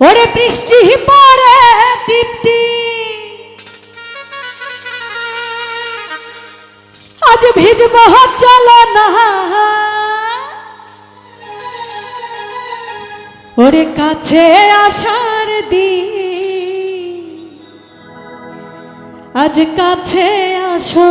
ওরে বৃষ্টি পরে টিপটি আজ ভিজ ভিজব চল না। ওরে কাছে আসার দি আজ কাছে আসো।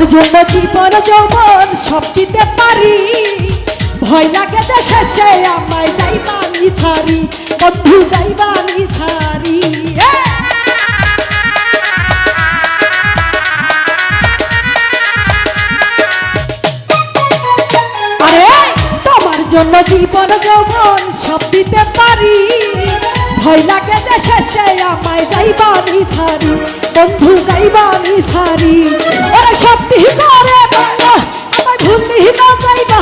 তোমার জন্য জীবন যৌবন সব দিতে পারি ভয় লাগে যে শেষে আমায় যাইবানি ছাড়ি বন্ধু যাইবানি ছাড়ি এ! আরে, তোমার জন্য জীবন যৌবন সব দিতে পারি ভয় লাগে যে শেষে আমায় যাইবানি ছাড়ি বন্ধু যাইবানি ছাড়ি ওরা সত্যি করে বলল আমায় ভুললি না। যাইবা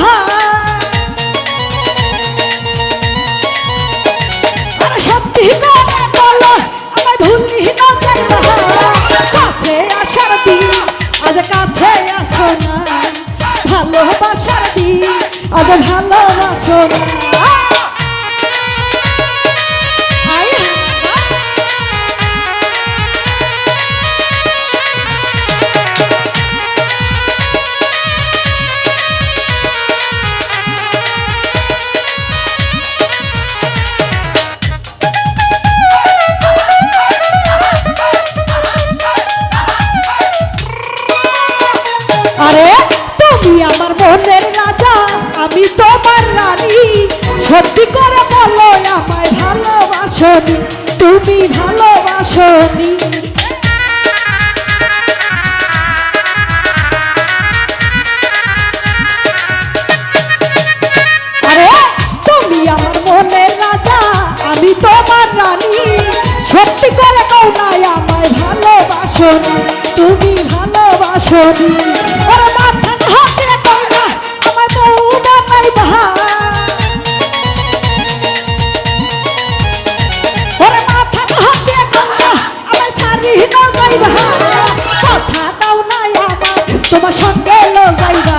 ওরা সত্যি করে বলল আমায় ভুললি না। যাইবা কাছে আসার দিন, আজ কাছে আসো না ভালোবাসার দিন, আজ ভালোবাসো না সত্যি করে বলো আমায় ভালোবাসনি তুমি ভালোবাসনি। আরে তুমি আমার রাজা আমি তুমি ভালোবাসনি। যাইবা কথা দাও না আমার তোমার সঙ্গে লো যাইবা।